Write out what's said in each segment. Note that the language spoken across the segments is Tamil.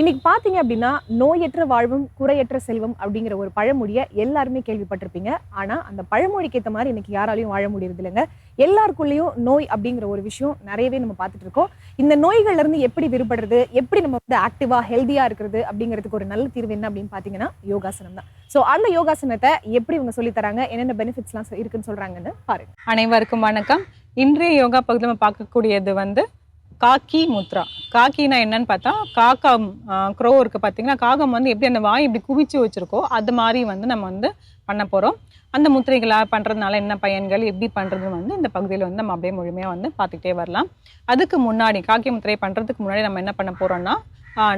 இன்னைக்கு பார்த்தீங்க அப்படின்னா நோயற்ற வாழ்வும் குறையற்ற செல்வம் அப்படிங்கிற ஒரு பழமொழியை எல்லாருமே கேள்விப்பட்டிருப்பீங்க. ஆனா அந்த பழமொழிக்கு ஏற்ற மாதிரி இன்னைக்கு யாராலையும் வாழ முடியறது இல்லைங்க. எல்லாருக்குள்ளேயும் நோய் அப்படிங்கிற ஒரு விஷயம் நிறையவே நம்ம பார்த்துட்டு இருக்கோம். இந்த நோய்கள்ல இருந்து எப்படி விடுபடுறது எப்படி நம்ம வந்து ஆக்டிவா ஹெல்தியா இருக்கிறது அப்படிங்கிறதுக்கு ஒரு நல்ல தீர்வு என்ன அப்படின்னு பார்த்தீங்கன்னா யோகாசனம் தான். ஸோ அந்த யோகாசனத்தை எப்படி இவங்க சொல்லி தராங்க என்னென்ன பெனிஃபிட்ஸ்லாம் இருக்குன்னு சொல்றாங்கன்னு பாருங்க. அனைவருக்கும் வணக்கம். இன்றைய யோகா பகுதியில் நம்ம பார்க்கக்கூடியது வந்து காக்கி முத்ரா. காக்கினா என்னன்னு பார்த்தா காக்கா க்ரோ இருக்கு பார்த்தீங்கன்னா காகம் வந்து எப்படி அந்த வாய் இப்படி குவிச்சு வச்சிருக்கோ அது மாதிரி வந்து நம்ம வந்து பண்ண போகிறோம் அந்த முத்திரைகளாக பண்ணுறதுனால என்ன பயன்கள் எப்படி பண்ணுறது வந்து இந்த பகுதியில் வந்து நம்ம அப்படியே முழுமையாக வந்து பார்த்துக்கிட்டே வரலாம். அதுக்கு முன்னாடி காக்கி முத்திரை பண்ணுறதுக்கு முன்னாடி நம்ம என்ன பண்ண போகிறோம்னா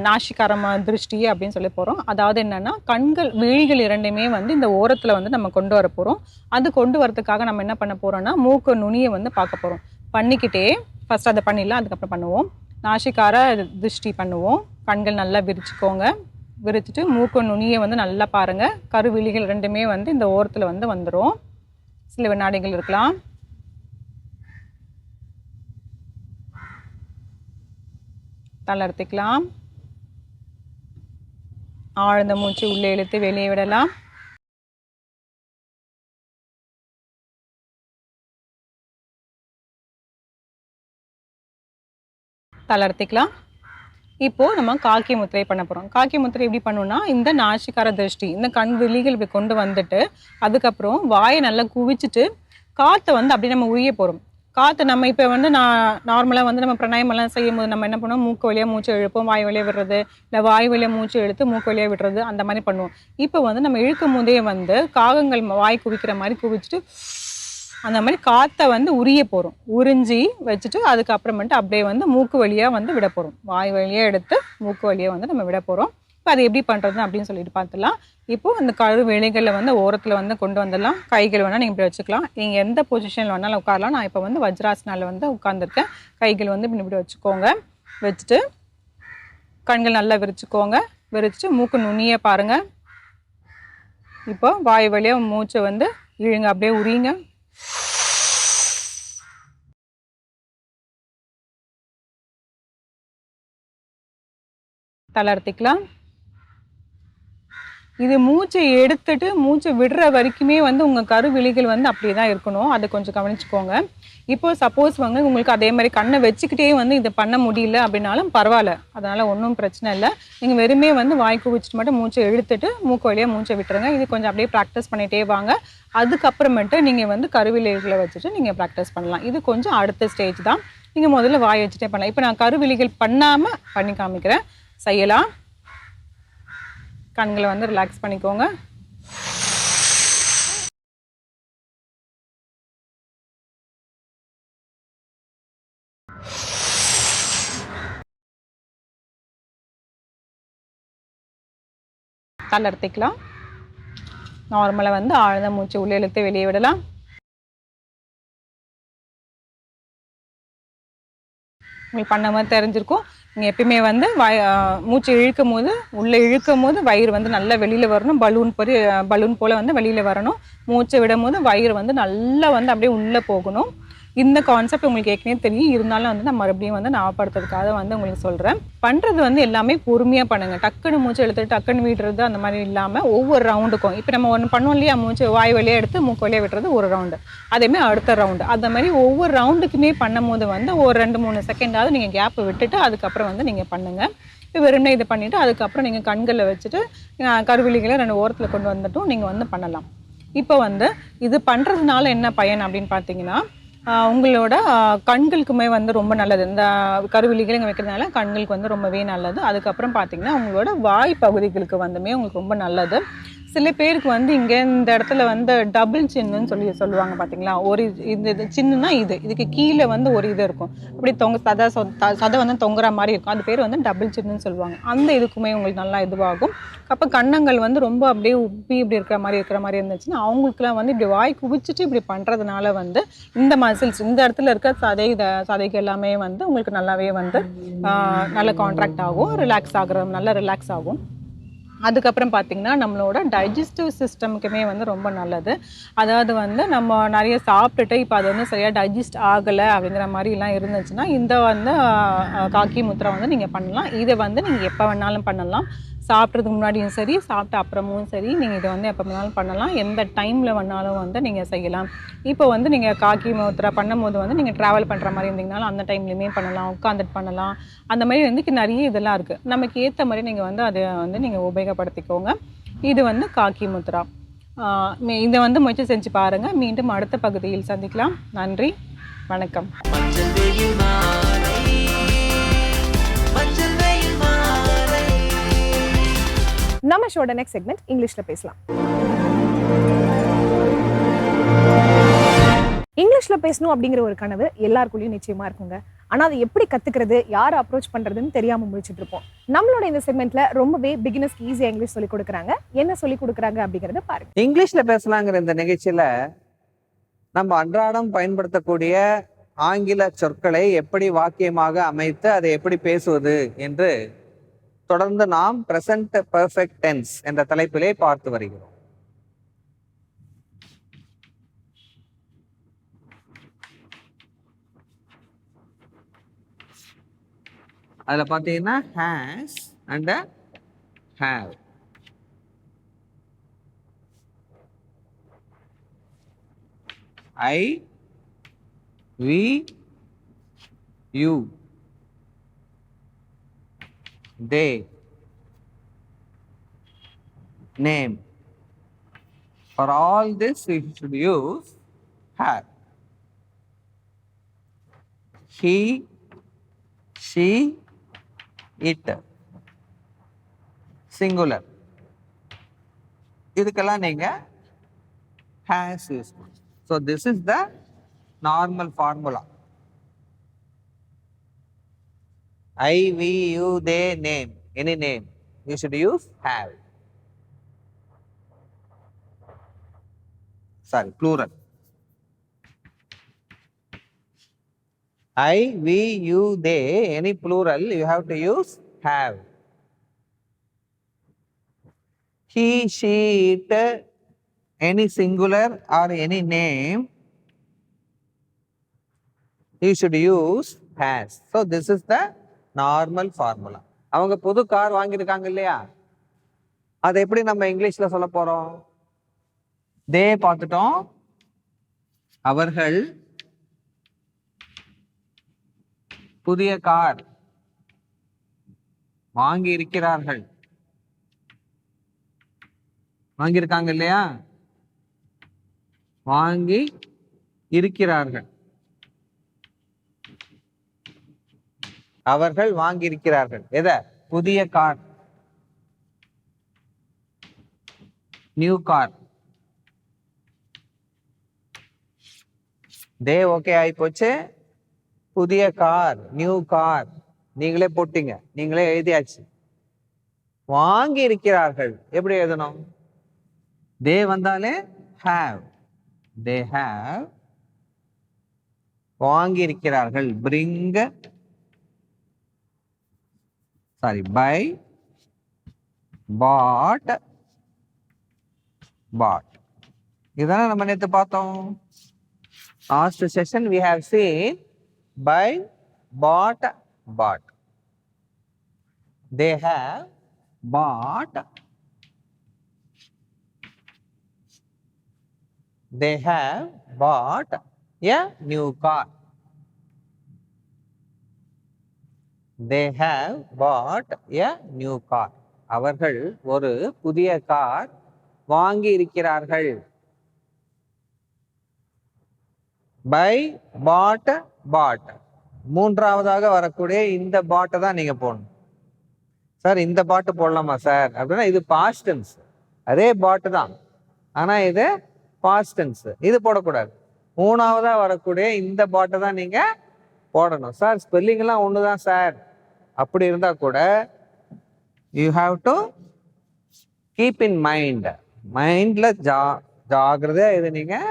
நாசிகாரம திருஷ்டி அப்படின்னு சொல்லி போகிறோம் அதாவது என்னென்னா கண்கள் விழிகள் இரண்டுமே வந்து இந்த ஓரத்தில் வந்து நம்ம கொண்டு வர போகிறோம் அது கொண்டு வரதுக்காக நம்ம என்ன பண்ண போகிறோம்னா மூக்கு நுனியை வந்து பார்க்க போகிறோம் பண்ணிக்கிட்டே ஃபஸ்ட் அதை பண்ணிடலாம் அதுக்கப்புறம் பண்ணுவோம். நாசிக்கார திருஷ்டி பண்ணுவோம். கண்கள் நல்லா விரிச்சுக்கோங்க. விரிச்சிட்டு மூக்கு நுனியை வந்து நல்லா பாருங்கள் கருவிழிகள் ரெண்டுமே வந்து இந்த ஓரத்தில் வந்து வந்துடும் சில வினாடிகள் இருக்கலாம். தளர்த்திக்கலாம் ஆழ்ந்த மூச்சு உள்ளே இழுத்து வெளியே விடலாம். தளர்த்திக்கலாம். இப்போ நம்ம காக்கி முத்திரை பண்ண போகிறோம் காக்கி முத்திரை எப்படி பண்ணணும்னா இந்த நாசிக்கார திருஷ்டி இந்த கண் விழிகள் இப்படி கொண்டு வந்துட்டு அதுக்கப்புறம் வாயை நல்லா குவிச்சிட்டு காற்றை வந்து அப்படியே நம்ம உரிய போகிறோம் காற்று நம்ம இப்போ வந்து நான் நார்மலாக வந்து நம்ம பிரணாயமெல்லாம் செய்யும் போது நம்ம என்ன பண்ணுவோம்? மூக்கு வழியாக மூச்சு இழுப்போம் வாய் வழியாக விடுறது இல்லை வாய் வழியாக மூச்சு இழுத்து மூக்கு வழியாக விடுறது அந்த மாதிரி பண்ணுவோம். இப்போ வந்து நம்ம இழுக்கும் போதே வந்து காகங்கள் வாய் குவிக்கிற மாதிரி குவிச்சிட்டு அந்த மாதிரி காற்றை வந்து உரிய போகிறோம் உறிஞ்சி வச்சுட்டு அதுக்கப்புறமேட்டு அப்படியே வந்து மூக்கு வழியாக வந்து விட போகிறோம் வாய் வழியாக எடுத்து மூக்கு வழியாக வந்து நம்ம விட போகிறோம் இப்போ அது எப்படி பண்ணுறது அப்படின்னு சொல்லிட்டு பார்த்துலாம் இப்போ அந்த கரு வேலைகளில் வந்து ஓரத்தில் வந்து கொண்டு வந்துடலாம். கைகள் வேணால் நீங்கள் இப்படி வச்சுக்கலாம். நீங்கள் எந்த பொசிஷனில் வேணாலும் உட்காரலாம். நான் இப்போ வந்து வஜ்ராசனால வந்து உட்காந்துருக்கேன் கைகள் வந்து இப்படி இப்படி வச்சுக்கோங்க. வச்சுட்டு கண்கள் நல்லா விரிச்சுக்கோங்க. விரிச்சிட்டு மூக்கு நுனியை பாருங்கள் இப்போ வாய் வழியாக மூச்சை வந்து இழுங்க. அப்படியே உரியுங்க. தளர்த்திக்கலாம். இது மூச்சை எடுத்துட்டு மூச்சை விடுற வரைக்குமே வந்து உங்கள் கருவிழிகள் வந்து அப்படியே தான் இருக்கணும். அதை கொஞ்சம் கவனிச்சுக்கோங்க. இப்போ சப்போஸ் வந்து உங்களுக்கு அதே மாதிரி கண்ணை வச்சுக்கிட்டே வந்து இதை பண்ண முடியல அப்படின்னாலும் பரவாயில்ல. அதனால் ஒன்றும் பிரச்சனை இல்லை. நீங்கள் வெறுமே வந்து வாய் குவிச்சிட்டு மட்டும் மூச்சை இழுத்துட்டு மூக்கு வழியாக மூச்சை விட்டுருங்க. இது கொஞ்சம் அப்படியே ப்ராக்டிஸ் பண்ணிகிட்டே வாங்க. அதுக்கப்புறமேட்டு நீங்கள் வந்து கருவிழிகளை வச்சுட்டு நீங்கள் ப்ராக்டிஸ் பண்ணலாம். இது கொஞ்சம் அடுத்த ஸ்டேஜ் தான். நீங்கள் முதல்ல வாய் வச்சுட்டே பண்ணலாம். இப்போ நான் கருவிழிகள் பண்ணாமல் பண்ணி காமிக்கிறேன். செய்யலாம். கண்களை வந்து ரிலாக்ஸ் பண்ணிக்கோங்க. தளர்த்திக்கலாம் நார்மலாக வந்து ஆழ்ந்த மூச்சு உள்ளே இழுத்து வெளியே விடலாம். உங்களுக்கு பண்ண மாதிரி தெரிஞ்சிருக்கும். நீங்கள் எப்பயுமே வந்து வய மூச்சு இழுக்கும் போது உள்ளே இழுக்கும் போது வயிறு வந்து நல்லா வெளியில் வரணும். பலூன் பொறி பலூன் போல் வந்து வெளியில் வரணும். மூச்சை விடும் போது வயிறு வந்து நல்லா வந்து அப்படியே உள்ளே போகணும். இந்த கான்செப்ட் உங்களுக்கு ஏற்கனவே தெரியும். இருந்தாலும் வந்து நான் மறுபடியும் வந்து ஞாபகப்படுத்துறதுக்காக வந்து உங்களுக்கு சொல்கிறேன் பண்ணுறது வந்து எல்லாமே பொறுமையாக பண்ணுங்கள் டக்குன்னு மூச்சு எடுத்துட்டு டக்குன்னு விடுறது அந்த மாதிரி இல்லாமல் ஒவ்வொரு ரவுண்டுக்கும் இப்போ நம்ம ஒன்று பண்ணோம் இல்லையா? மூச்சு வாய் வழியாக எடுத்து மூக்கு வழியாக விடுறது ஒரு ரவுண்டு அதேமாதிரி அடுத்த ரவுண்டு அந்த மாதிரி ஒவ்வொரு ரவுண்டுக்குமே பண்ணும்போது வந்து ஒரு ரெண்டு மூணு செகண்டாவது நீங்கள் கேப்பை விட்டுட்டு அதுக்கப்புறம் வந்து நீங்கள் பண்ணுங்கள் இப்போ வெறுமனே இது பண்ணிவிட்டு அதுக்கப்புறம் நீங்கள் கண்களில் வச்சுட்டு கருவிழிகளை ரெண்டு ஓரத்தில் கொண்டு வந்துட்டும் நீங்கள் வந்து பண்ணலாம். இப்போ வந்து இது பண்ணுறதுனால என்ன பயன் அப்படின்னு பார்த்தீங்கன்னா உங்களோட கண்களுக்குமே வந்து ரொம்ப நல்லது. இந்த கருவிழிகள் இங்கே வைக்கிறதுனால கண்களுக்கு வந்து ரொம்பவே நல்லது. அதுக்கப்புறம் பார்த்தீங்கன்னா உங்களோட வாய் பகுதிகளுக்கு வந்துமே உங்களுக்கு ரொம்ப நல்லது. சில பேருக்கு வந்து இங்கே இந்த இடத்துல வந்து டபுள் சின்னுன்னு சொல்லி சொல்லுவாங்க பார்த்தீங்களா ஒரு இது- இந்த இது சின்னுனா இது. இதுக்கு கீழே வந்து ஒரு இது இருக்கும். இப்படி தொங்க சதை சதை வந்து தொங்குற மாதிரி இருக்கும். அது பேர் வந்து டபுள் சின்னுன்னு சொல்லுவாங்க. அந்த இதுக்குமே உங்களுக்கு நல்லா இதுவாகும். அப்போ கன்னங்கள் வந்து ரொம்ப அப்படியே உப்பி இப்படி இருக்கிற மாதிரி இருக்கிற மாதிரி இருந்துச்சுன்னா அவங்களுக்குலாம் வந்து இப்படி வாய் குவிச்சிட்டு இப்படி பண்ணுறதுனால வந்து இந்த மசில்ஸ் இந்த இடத்துல இருக்க சதை த- சதைக்கு எல்லாமே வந்து உங்களுக்கு நல்லாவே வந்து நல்ல கான்ட்ராக்ட் ஆகும். ரிலாக்ஸ் ஆகுற நல்லா ரிலாக்ஸ் ஆகும். அதுக்கப்புறம் பார்த்தீங்கன்னா நம்மளோட டைஜஸ்டிவ் சிஸ்டமுக்குமே வந்து ரொம்ப நல்லது. அதாவது வந்து நம்ம நிறைய சாப்பிட்டுட்டு இப்போ அது வந்து சரியாக டைஜஸ்ட் ஆகலை அப்படிங்கிற மாதிரிலாம் இருந்துச்சுன்னா இந்த வந்து காக்கி முத்திரை வந்து நீங்கள் பண்ணலாம். இதை வந்து நீங்கள் எப்போ வேணாலும் பண்ணலாம். சாப்பிட்றதுக்கு முன்னாடியும் சரி சாப்பிட்ட அப்புறமும் சரி நீங்கள் இதை வந்து எப்போ வேணாலும் பண்ணலாம். எந்த டைமில் வேணாலும் வந்து நீங்கள் செய்யலாம். இப்போ வந்து நீங்கள் காக்கி முத்திரை பண்ணும்போது வந்து நீங்கள் ட்ராவல் பண்ணுற மாதிரி இருந்தீங்கனாலும் அந்த டைம்லையுமே பண்ணலாம் உட்காந்துட்டு பண்ணலாம். அந்த மாதிரி வந்து நிறைய இதெல்லாம் இருக்குது நமக்கு ஏற்ற மாதிரி நீங்கள் வந்து அதை வந்து நீங்கள் உபயோகப்படுத்திக்கோங்க. இது வந்து காக்கி முத்ரா. இதை வந்து முயற்சி செஞ்சு பாருங்கள் மீண்டும் அடுத்த பகுதியில் சந்திக்கலாம். நன்றி. வணக்கம். நம்ம ஷோட நெக்ஸ்ட் செக்மெண்ட் இங்கிலீஷில் பேசலாம். இங்கிலீஷ்ல பேசணும் அப்படிங்கிற ஒரு கனவு எல்லாருக்குள்ளேயும் நிச்சயமா இருக்குங்க. ஆனால் அதை எப்படி கத்துக்கிறது யாரை அப்ரோச் பண்றதுன்னு தெரியாமல் முடிச்சிட்டு இருப்போம். நம்மளோட இந்த செக்மெண்ட்ல ரொம்பவே பிகினஸ்க்கு ஈஸியாக இங்கிலீஷ் சொல்லி கொடுக்குறாங்க. என்ன சொல்லி கொடுக்குறாங்க அப்படிங்கறத பாருங்க. இங்கிலீஷ்ல பேசலாங்கிற இந்த நிகழ்ச்சியில நம்ம அன்றாடம் பயன்படுத்தக்கூடிய ஆங்கில சொற்களை எப்படி வாக்கியமாக அமைத்து அதை எப்படி பேசுவது என்று தொடர்ந்து நாம் பிரசன்ட் பெர்ஃபெக்ட் டென்ஸ் என்ற தலைப்பிலே பார்த்து வருகிறோம். அதுல பாத்தீங்கன்னா has and have I we you they, name. For all this, we should use have. He, she, it. Singular. இதுக்கெல்லாம் நீங்க has use so this is the normal formula I, we, you, they, name, any name. You should use have. Sorry, plural. I, we, you, they, any plural, you have to use have. He, she, it, any singular or any name, you should use has. So this is the normal formula. அவங்க புது கார் வாங்கியிருக்காங்க இல்லையா? அதை எப்படி நம்ம இங்கிலீஷ்ல சொல்ல போறோம்? தே பார்த்துட்டோம். அவர்கள் புதிய கார் வாங்கி இருக்கிறார்கள் வாங்கியிருக்காங்க இல்லையா? வாங்கி இருக்கிறார்கள். அவர்கள் வாங்கியிருக்கிறார்கள். எத? புதிய car new car they okay ஆகி போச்சு புதிய கார் நியூ கார் நீங்களே போட்டீங்க. நீங்களே எழுதியாச்சு. வாங்கி இருக்கிறார்கள் எப்படி எழுதணும்? தே வந்தாலே ஹாவ் தே ஹாவ் வாங்கி இருக்கிறார்கள் பிரிங்க சாரி பை பாட் பாட் இதுதானே நம்ம நேற்று பார்த்தோம். Last session we have seen buy bought bought they have bought they have bought a new car. They have bought a new car அவர்கள் ஒரு புதிய கார் வாங்கி இருக்கிறார்கள் பை பாட் பாட் மூன்றாவதாக வரக்கூடிய இந்த பாட்டை தான் நீங்க போடணும். சார் இந்த பாட்டு போடலாமா சார் அப்படின்னா இது பாஸ்டன்ஸ் அதே பாட்டு தான். ஆனா இது பாஸ்டன்ஸ் இது போடக்கூடாது. மூணாவதா வரக்கூடிய இந்த பாட்டை தான் நீங்க போடணும். சார் ஸ்பெல்லிங் எல்லாம் ஒண்ணுதான் சார் அப்படி இருந்தால் கூட you have to keep in mind மைண்டில் ஜா ஜாகிரதையாக இது நீங்கள்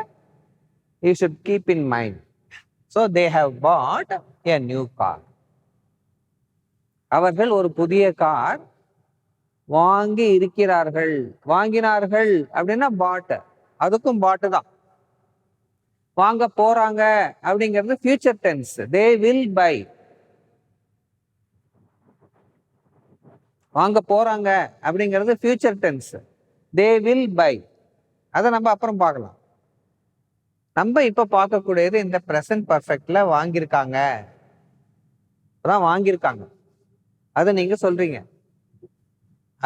you should keep in mind so they have bought a new car அவர்கள் ஒரு புதிய கார் வாங்கி இருக்கிறார்கள். வாங்கினார்கள் அப்படின்னா பாட்டு அதுக்கும் பாட்டு தான். வாங்க போறாங்க அப்படிங்கிறது future tense they will buy வாங்க போகிறாங்க அப்படிங்கிறது future tense they will buy அதை நம்ம அப்புறம் பார்க்கலாம். நம்ம இப்போ பார்க்கக்கூடியது இந்த ப்ரெசன்ட் பர்ஃபெக்டில் வாங்கியிருக்காங்க. தான் வாங்கியிருக்காங்க. அதை நீங்கள் சொல்கிறீங்க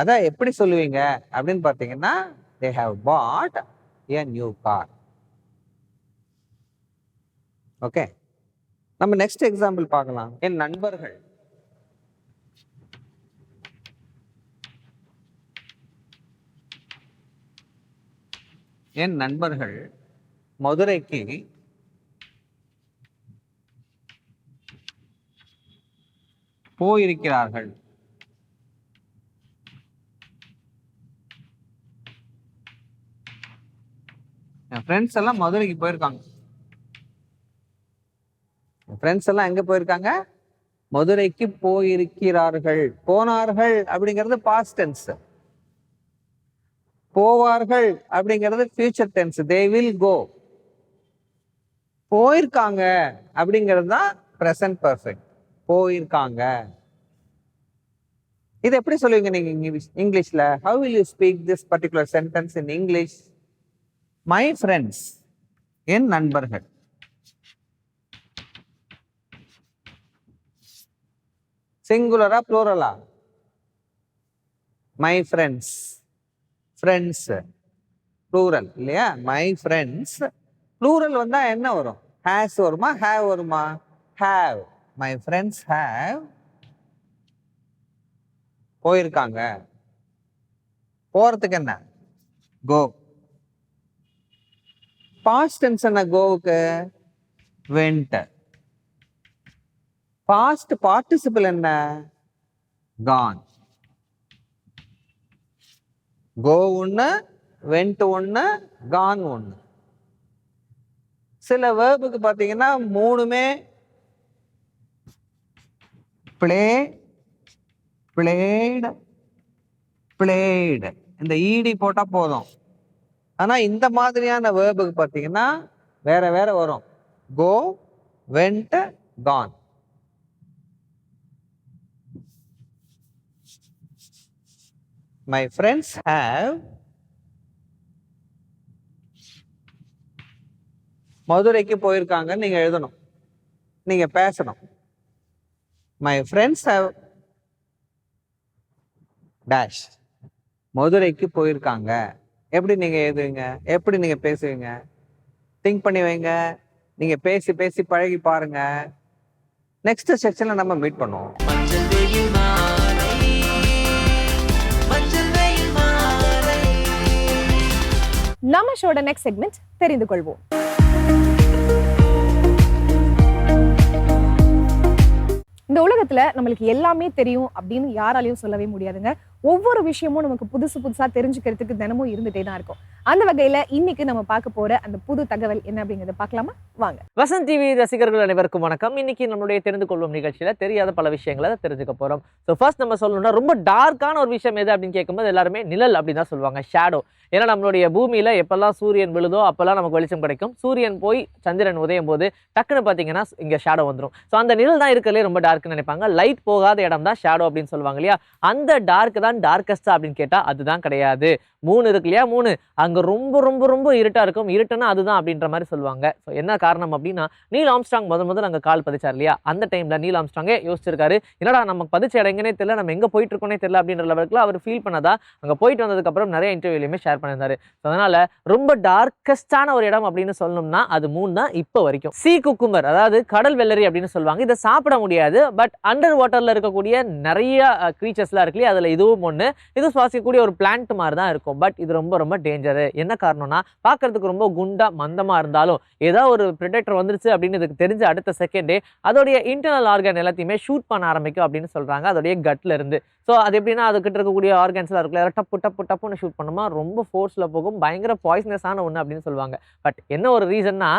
அதை எப்படி சொல்லுவீங்க அப்படின்னு பார்த்தீங்கன்னா they have bought a new car okay நம்ம நெக்ஸ்ட் எக்ஸாம்பிள் பார்க்கலாம். என் நண்பர்கள். என் நண்பர்கள் மதுரைக்கு போயிருக்கிறார்கள். என் ஃப்ரெண்ட்ஸ் எல்லாம் மதுரைக்கு போயிருக்காங்க. என் ஃப்ரெண்ட்ஸ் எல்லாம் எங்க போயிருக்காங்க? மதுரைக்கு போயிருக்கிறார்கள். போனார்கள் அப்படிங்கிறது பாஸ்ட் டென்ஸ் போவார்கள் அப்படிங்கிறது future tense they will go போயிருக்காங்க அப்படிங்கிறது தான் ப்ரெசன்ட் பர்ஃபெக்ட் போயிருக்காங்க. இது எப்படி சொல்லுவீங்க நீங்கள் இங்கிலீஷ் இங்கிலீஷில்? How will you speak this particular sentence in English my friends என் நண்பர்கள். சிங்குலரா ப்ளூரலா மை ஃப்ரெண்ட்ஸ் ஃப்ரெண்ட்ஸ் ப்ளூரல் இல்லையா? மை ஃப்ரெண்ட்ஸ் ப்ளூரல் வந்தால் என்ன வரும்? ஹேஸ் வருமா? ஹேவ் வருமா? ஹேவ் மை ஃப்ரெண்ட்ஸ் ஹேவ் போயிருக்காங்க. போகிறதுக்கு என்ன? கோ பாஸ்ட் டென்ஸ் என்ன? கோவுக்கு வெண்ட் பாஸ்ட் பார்ட்டிசிபிள் என்ன? கான் கோ ஒன்று வெண்ட் ஒன்று கான் ஒன்று சில வேர்புக்கு பார்த்தீங்கன்னா மூணுமே பிளே பிளேடு பிளேடு இந்த ஈடி போட்டால் போதும். ஆனால் இந்த மாதிரியான வேர்புக்கு பார்த்தீங்கன்னா வேற வேற வரும். Go went gone my friends have மதுரைக்கு போயிருக்காங்கன்னு நீங்க எழுதணும். நீங்க பேசணும். மை ஃப்ரெண்ட்ஸ் ஹேவ் டேஷ் மதுரைக்கு போயிருக்காங்க. எப்படி நீங்க எழுதுவீங்க? எப்படி நீங்க பேசுவீங்க? திங்க் பண்ணி வைங்க. நீங்க பேசி பேசி பழகி பாருங்க. நெக்ஸ்ட் செக்ஷன்ல நம்ம மீட் பண்ணுவோம். நம்ம ஷோட நெக்ஸ்ட் செக்மெண்ட் தெரிந்து கொள்வோம். இந்த உலகத்துல நம்மளுக்கு எல்லாமே தெரியும் அப்படின்னு யாராலையும் சொல்லவே முடியாதுங்க. ஒவ்வொரு விஷயமும் நமக்கு புதுசு புதுசா தெரிஞ்சுக்கிறதுக்கு தினமும் இருந்துட்டே தான் இருக்கும். அந்த வகையில இன்னைக்கு நம்ம பார்க்க போற அந்த புது தகவல் என்ன அப்படிங்கறத பார்க்கலாமா? வாங்க. வசந்த் டிவி ரசிகர்கள் அனைவருக்கும் வணக்கம். இன்னைக்கு நம்மளுடைய தெரிந்து கொள்ளும் நிகழ்ச்சியில தெரியாத பல விஷயங்களை தெரிஞ்சுக்க போறோம். ஸோ ஃபர்ஸ்ட் நம்ம சொல்லணும்னா ரொம்ப டார்க்கான ஒரு விஷயம் எது அப்படின்னு கேட்கும்போது எல்லாருமே நிழல் அப்படின்னு தான் சொல்லுவாங்க ஷேடோ ஏன்னா நம்மளுடைய பூமியில எப்பெல்லாம் சூரியன் விழுதோ அப்பெல்லாம் நமக்கு வெளிச்சம் கிடைக்கும். சூரியன் போய் சந்திரன் உதயம் போது டக்குன்னு பார்த்தீங்கன்னா இங்க ஷேடோ வந்துடும் ஸோ அந்த நிழல் தான் இருக்கிறதுலே ரொம்ப டார்க்னு நினைப்பாங்க. லைட் போகாத இடம் தான் ஷேடோ அப்படின்னு சொல்லுவாங்க இல்லையா? அந்த டார்க் தான் டார்க்கஸ்டா அப்படின்னு கேட்டா அதுதான் கிடையாது. மூணு இருக்கு இல்லையா? மூணு. அங்க ரொம்ப ரொம்ப ரொம்ப இருட்டா இருக்கும். இருட்டுனா அதுதான் அப்படின்ற மாதிரி சொல்லுவாங்க. ஸோ என்ன காரணம் அப்படின்னா நீல் ஆம்ஸ்ட்ராங் முதல் முதல்ல அங்க கால் பதிச்சார் இல்லையா? அந்த டைம்ல நீல் ஆம்ஸ்ட்ராங்கே யோசிச்சிருக்காரு என்னடா நமக்கு பதிச்ச இடங்கனே தெரியல நம்ம எங்க போயிட்டு இருக்கோனே தெரியல அப்படின்ற லெவலுக்கு அவர் ஃபீல் பண்ணதா அங்கே போயிட்டு வந்ததுக்கப்புறம் நிறைய இன்டர்வியூலையுமே ஷேர் பண்ணியிருந்தாரு. ஸோ அதனால ரொம்ப டார்க்கஸ்டான ஒரு இடம் அப்படின்னு சொல்லணும்னா அது மூணு தான் இப்போ வரைக்கும். சீ குக்கும்பர் அதாவது கடல் வெள்ளரி அப்படின்னு சொல்லுவாங்க. இதை சாப்பிட முடியாது பட் அண்டர் வாட்டர்ல இருக்கக்கூடிய நிறைய க்ரீச்சர்ஸ்லாம் இருக்கு இல்லையா? அதில் இதுவும் இருக்கும் ஒன்று இது சுவாசிக்கக்கூடிய ஒரு பிளான்ட் மாதிரி தான் இருக்கும். பட் இது ரொம்ப ரொம்ப டேஞ்சரு என்ன காரணம்னா பார்க்கறதுக்கு ரொம்ப குண்டா மந்தமாக இருந்தாலும் ஏதோ ஒரு ப்ரிடெக்டர் வந்துருச்சு அப்படின்னு இதுக்கு தெரிஞ்ச அடுத்த செகண்டே அதோடைய இன்டர்னல் ஆர்கன் எல்லாத்தையுமே ஷூட் பண்ண ஆரம்பிக்கும் அப்படின்னு சொல்கிறாங்க அதோடைய கட்ல இருந்து. ஸோ அது எப்படின்னா அதுக்கிட்ட இருக்கக்கூடிய ஆர்கன்ஸ்லாம் இருக்குல்ல டப்பு டப்பு டப்புன்னு ஷூட் பண்ணுமா ரொம்ப ஃபோர்ஸில் போகும் பயங்கர பாய்ஸ்னஸான ஒன்று அப்படின்னு சொல்லுவாங்க. பட் என்ன ஒரு ரீசன்னா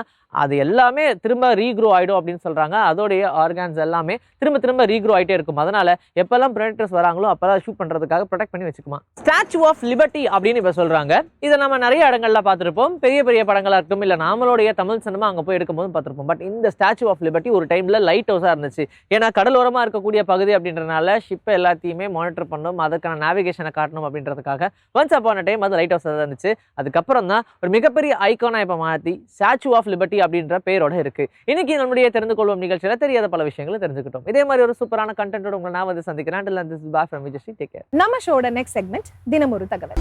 அது எல்லாமே திரும்ப ரீக்ரோ ஆகிடும் அப்படின்னு சொல்கிறாங்க அதோடைய ஆர்கான்ஸ் எல்லாமே திரும்ப திரும்ப ரீக்ரோ ஆகிட்டே இருக்கும். அதனால் எப்போல்லாம் ப்ரெடேட்டர்ஸ் வராங்களோ அப்போல்லாம் ஷூட் பண்ணுறதுக்காக ப்ரொடெக்ட் பண்ணி வச்சுக்குமா? ஸ்டாச்சு ஆஃப் லிபர்ட்டி அப்படின்னு இப்போ சொல்கிறாங்க இதை நம்ம நிறைய இடங்கள்ல பார்த்துருப்போம். பெரிய பெரிய படங்களாக இருக்கும் இல்லை நம்மளுடைய தமிழ் சினிமா அங்கே போய் எடுக்கும்போது பார்த்துருப்போம். பட் இந்த ஸ்டாச்சு ஆஃப் லிபர்ட்டி ஒரு டைமில் லைட் ஹவுஸாக இருந்துச்சு. ஏன்னா கடலோரமாக இருக்கக்கூடிய பகுதி அப்படின்றனால ஷிப்பை எல்லாத்தையுமே மானிட்டர் பண்ணணும் அதுக்கான நேவிகேஷனை காட்டணும் அப்படின்றதுக்காக ஒன்ஸ் அப்பான டைம் அது லைட் ஹவுஸாக இருந்துச்சு. அதுக்கப்புறம் தான் ஒரு மிகப்பெரிய ஐகானா இப்போ மாற்றி ஸ்டாச்சு ஆஃப் லிபர்ட்டி அப்படின்ற பேரோட இருக்கு. இன்னைக்கு நம்முடைய தெரிந்து கொள்வோம் நிகழ்ச்சியில் தெரியாத பல விஷயங்களை தெரிஞ்சுக்கிட்டோம். இதே மாதிரி ஒரு சூப்பரான கண்டென்ட்டோட உங்களை நான் வந்து சந்திக்கிறேன். Till then, this is bye from Vijay Take care. நம்ம ஷோட நெக்ஸ்ட் செக்மெண்ட் தினம் ஒரு தகவல்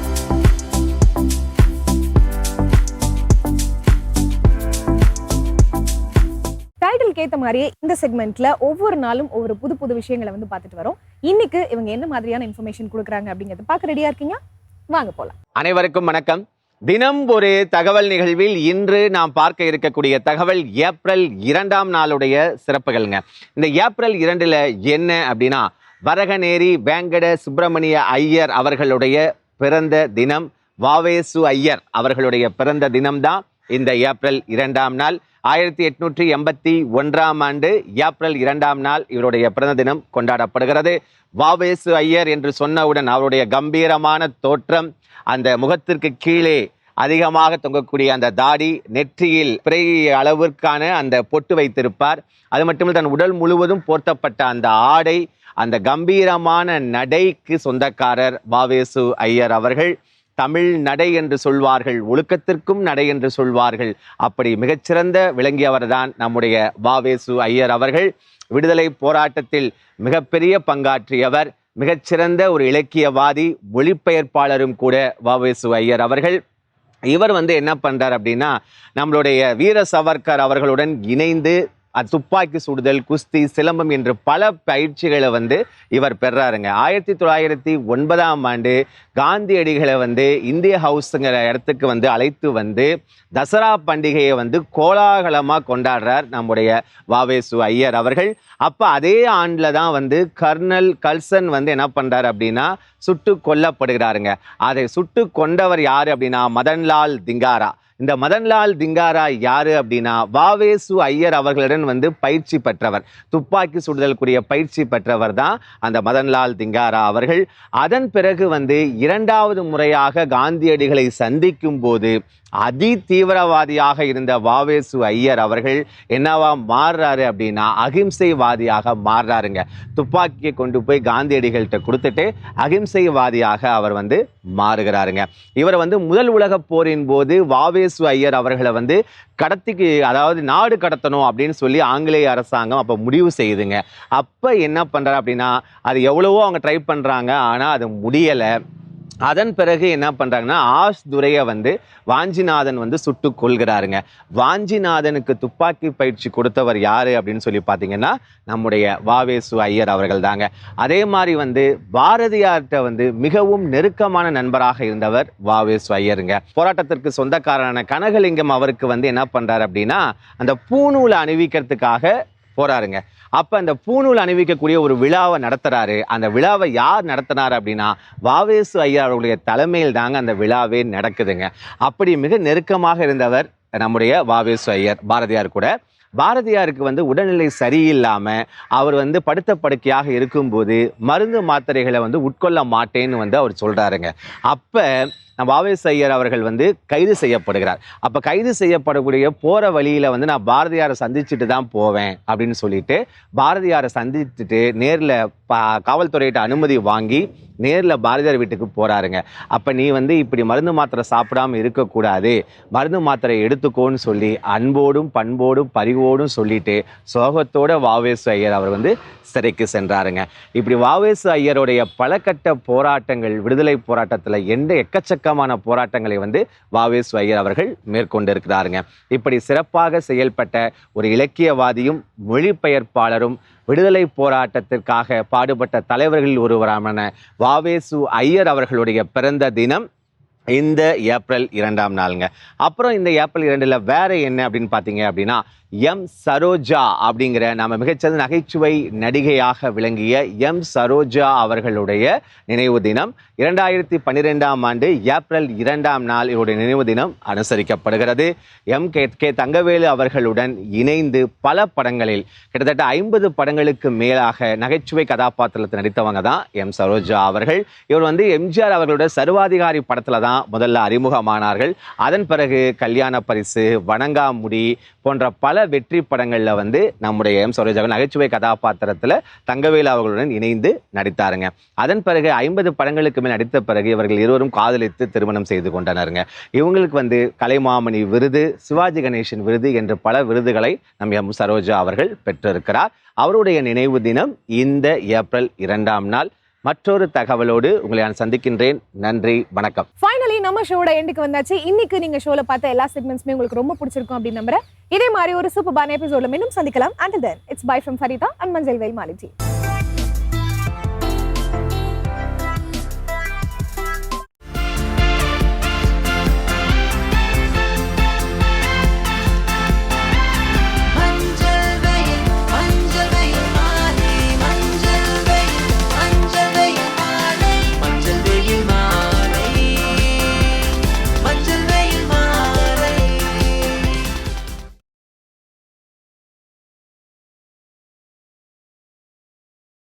டைட்டிலுக்கு ஏத்த மாதிரியே இந்த செக்மெண்ட்ல ஒவ்வொரு நாளும் ஒவ்வொரு புது புது விஷயங்களை வந்து பார்த்துட்டு வரோம். இன்னைக்கு இவங்க என்ன மாதிரியான இன்ஃபர்மேஷன் கொடுக்குறாங்க அப்படிங்கறத பார்க்க ரெடியா இருக்கீங்க வாங்க போலாம். அனைவருக்கும் வணக்கம். தினம் ஒரு தகவல் நிகழ்வில் இன்று நாம் பார்க்க இருக்கக்கூடிய தகவல் ஏப்ரல் இரண்டாம் நாளுடைய சிறப்புகள்ங்க. இந்த ஏப்ரல் இரண்டுல என்ன அப்படின்னா வரகநேரி வேங்கட சுப்பிரமணிய ஐயர் அவர்களுடைய பிறந்த தினம் வாவேசு ஐயர் அவர்களுடைய பிறந்த தினம்தான் இந்த ஏப்ரல் இரண்டாம் நாள். ஆயிரத்தி எட்நூற்றி எண்பத்தி ஒன்றாம் ஆண்டு ஏப்ரல் இரண்டாம் நாள் இவருடைய பிறந்த தினம் கொண்டாடப்படுகிறது. வாவேசு ஐயர் என்று சொன்னவுடன் அவருடைய கம்பீரமான தோற்றம் அந்த முகத்திற்கு கீழே அதிகமாக தொங்கக்கூடிய அந்த தாடி நெற்றியில் பிறை அளவிற்கான அந்த பொட்டு வைத்திருப்பார். அது மட்டுமில்ல தன் உடல் முழுவதும் போர்த்தப்பட்ட அந்த ஆடை அந்த கம்பீரமான நடைக்கு சொந்தக்காரர் வாவேசு ஐயர் அவர்கள் தமிழ் நடை என்று சொல்வார்கள் ஒழுக்கத்திற்கும் நடை என்று சொல்வார்கள் அப்படி மிகச்சிறந்த விளங்கியவர்தான் நம்முடைய வாவேசு ஐயர் அவர்கள். விடுதலை போராட்டத்தில் மிகப்பெரிய பங்காற்றியவர். மிகச்சிறந்த ஒரு இலக்கியவாதி மொழிபெயர்ப்பாளரும் கூட வாவேசு ஐயர் அவர்கள். இவர் வந்து என்ன பண்ணுறார் அப்படின்னா நம்மளுடைய வீர சவர்கர் அவர்களுடன் இணைந்து அது துப்பாக்கி சுடுதல் குஸ்தி சிலம்பம் என்று பல பயிற்சிகளை வந்து இவர் பெறாருங்க. ஆயிரத்தி தொள்ளாயிரத்தி ஒன்பதாம் ஆண்டு காந்தியடிகளை வந்து இந்திய ஹவுஸுங்கிற இடத்துக்கு வந்து அழைத்து வந்து தசரா பண்டிகையை வந்து கோலாகலமாக கொண்டாடுறார் நம்முடைய வாவேசு ஐயர் அவர்கள். அப்போ அதே ஆண்டில் தான் வந்து கர்னல் கல்சன் வந்து என்ன பண்ணுறாரு அப்படின்னா சுட்டு கொல்லப்படுகிறாருங்க. அதை சுட்டு கொண்டவர் யார் அப்படின்னா மதன்லால் திங்காரா. இந்த மதன்லால் திங்காரா யாரு அப்படின்னா வாவேசு ஐயர் அவர்களுடன் வந்து பயிற்சி பெற்றவர். துப்பாக்கி சுடுதலுக்குரிய பயிற்சி பெற்றவர் தான் அந்த மதன்லால் திங்காரா அவர்கள். அதன் பிறகு வந்து இரண்டாவது முறையாக காந்தியடிகளை சந்திக்கும் போது அதி தீவிரவாதியாக இருந்த வாவேசு ஐயர் அவர்கள் என்னவா மாறுறாரு அப்படின்னா அகிம்சைவாதியாக மாறுறாருங்க. துப்பாக்கியை கொண்டு போய் காந்தியடிகள்கிட்ட கொடுத்துட்டு அகிம்சைவாதியாக அவர் வந்து மாறுகிறாருங்க. இவர் வந்து முதல் உலகப் போரின் போது வாவேசு ஐயர் அவர்களை வந்து கடத்திக்கு அதாவது நாடு கடத்தணும் அப்படின்னு சொல்லி ஆங்கிலேய அரசாங்கம் அப்போ முடிவு செய்யுதுங்க அப்போ என்ன பண்ணுறாரு அப்படின்னா அது எவ்வளவோ அவங்க ட்ரை பண்ணுறாங்க ஆனால் அது முடியலை. அதன் பிறகு என்ன பண்ணுறாங்கன்னா ஆஷ் துரையை வந்து வாஞ்சிநாதன் வந்து சுட்டு கொள்கிறாருங்க வாஞ்சிநாதனுக்கு துப்பாக்கி பயிற்சி கொடுத்தவர் யார் அப்படின்னு சொல்லி பார்த்தீங்கன்னா நம்முடைய வாவேசு ஐயர் அவர்கள் தாங்க அதே மாதிரி வந்து பாரதியார்கிட்ட வந்து மிகவும் நெருக்கமான நண்பராக இருந்தவர் வாவேசு ஐயருங்க. போராட்டத்திற்கு சொந்தக்காரரான கனகலிங்கம் அவருக்கு வந்து என்ன பண்ணுறாரு அப்படின்னா அந்த பூநூலை அணிவிக்கிறதுக்காக போறாருங்க. அப்போ அந்த பூநூல் அணிவிக்கக்கூடிய ஒரு விழாவை நடத்துகிறாரு அந்த விழாவை யார் நடத்தினார் அப்படின்னா வாவேசு ஐயா அவருடைய தலைமையில் தாங்க அந்த விழாவே நடக்குதுங்க. அப்படி மிக நெருக்கமாக இருந்தவர் நம்முடைய வாவேசு ஐயர் பாரதியார் கூட. பாரதியாருக்கு வந்து உடல்நிலை சரியில்லாமல் அவர் வந்து படுத்த படுக்கையாக இருக்கும்போது மருந்து மாத்திரைகளை வந்து உட்கொள்ள மாட்டேன்னு வந்து அவர் சொல்கிறாருங்க அப்போ பாவேஸ் ஐயர் அவர்கள் வந்து கைது செய்யப்படுகிறார். அப்போ கைது செய்யப்படக்கூடிய போகிற வழியில் வந்து நான் பாரதியாரை சந்திச்சுட்டு தான் போவேன் அப்படின்னு சொல்லிட்டு பாரதியாரை சந்திச்சுட்டு நேரில் பா- காவல்துறையிட்ட அனுமதி வாங்கி நேரில் பாரதியார் வீட்டுக்கு போகிறாருங்க அப்போ நீ வந்து இப்படி மருந்து மாத்திரை சாப்பிடாம இருக்கக்கூடாது. மருந்து மாத்திரை எடுத்துக்கோன்னு சொல்லி அன்போடும் பண்போடும் பரிவோடும் சொல்லிட்டு சோகத்தோட வாவேசு ஐயர் அவர் வந்து சிறைக்கு சென்றாருங்க. இப்படி வாவேசு ஐயருடைய பலகட்ட போராட்டங்கள் விடுதலை போராட்டத்தில் எந்த எக்கச்சக்க வழக்கமான போராட்டங்களை வந்து வாவேஸ் ஐயர் அவர்கள் மேற்கொண்டிருக்கிறாருங்க. இப்படி சிறப்பாக செயல்பட்ட ஒரு இலக்கியவாதியும் மொழிபெயர்ப்பாளரும் விடுதலை போராட்டத்திற்காக பாடுபட்ட தலைவர்களில் ஒருவரான வாவேசு ஐயர் அவர்களுடைய பிறந்த தினம் இந்த ஏப்ரல் இரண்டாம் நாளுங்க. அப்புறம் இந்த ஏப்ரல் இரண்டில் வேற என்ன அப்படின்னு பார்த்தீங்க அப்படின்னா எம் சரோஜா அப்படிங்கிற நம்ம மிகச்சிறந்த நகைச்சுவை நடிகையாக விளங்கிய எம் சரோஜா அவர்களுடைய நினைவு தினம். இரண்டாயிரத்தி பன்னிரெண்டாம் ஆண்டு ஏப்ரல் இரண்டாம் நாள் இவருடைய நினைவு தினம் அனுசரிக்கப்படுகிறது. எம். கே. கே. தங்கவேலு அவர்களுடன் இணைந்து பல படங்களில் கிட்டத்தட்ட ஐம்பது படங்களுக்கு மேலாக நகைச்சுவை கதாபாத்திரத்தில் நடித்தவங்க தான் எம். சரோஜா அவர்கள். இவர் வந்து எம்ஜிஆர் அவர்களோட சர்வாதிகாரி படத்தில் தான் முதல்ல அறிமுகமானார்கள். அதன் பிறகு கல்யாண பரிசு வணங்காமுடி போன்ற பல வெற்றி படங்களில் வந்து நம்முடைய எம் சரோஜாவின் நகைச்சுவை கதாபாத்திரத்தில் தங்கவேலு அவர்களுடன் இணைந்து நடித்தாருங்க. அதன் பிறகு ஐம்பது படங்களுக்கு மேல் நடித்த பிறகு இவர்கள் இருவரும் காதலித்து திருமணம் செய்து கொண்டனருங்க. இவங்களுக்கு வந்து கலைமாமணி விருது சிவாஜி கணேசன் விருது என்று பல விருதுகளை நம் எம் சரோஜா அவர்கள் பெற்றிருக்கிறார். அவருடைய நினைவு தினம் இந்த ஏப்ரல் இரண்டாம் நாள். மற்றொரு தகவலோடு உங்களை நான் சந்திக்கின்றேன். நன்றி வணக்கம். ஃபைனலி நம்ம ஷோட எண்டுக்கு வந்தாச்சு. இன்னைக்கு நீங்க ஷோல பார்த்த எல்லா செக்மெண்ட்ஸுமே உங்களுக்கு ரொம்ப பிடிச்சிருக்கும் அப்படின்னு நம்புறேன். இதே மாதிரி ஒரு சூப்பர் பான எபிசோட்ல மீண்டும் சந்திக்கலாம். And then it's bye from Farida and மஞ்சள் வெல் மாலிஜி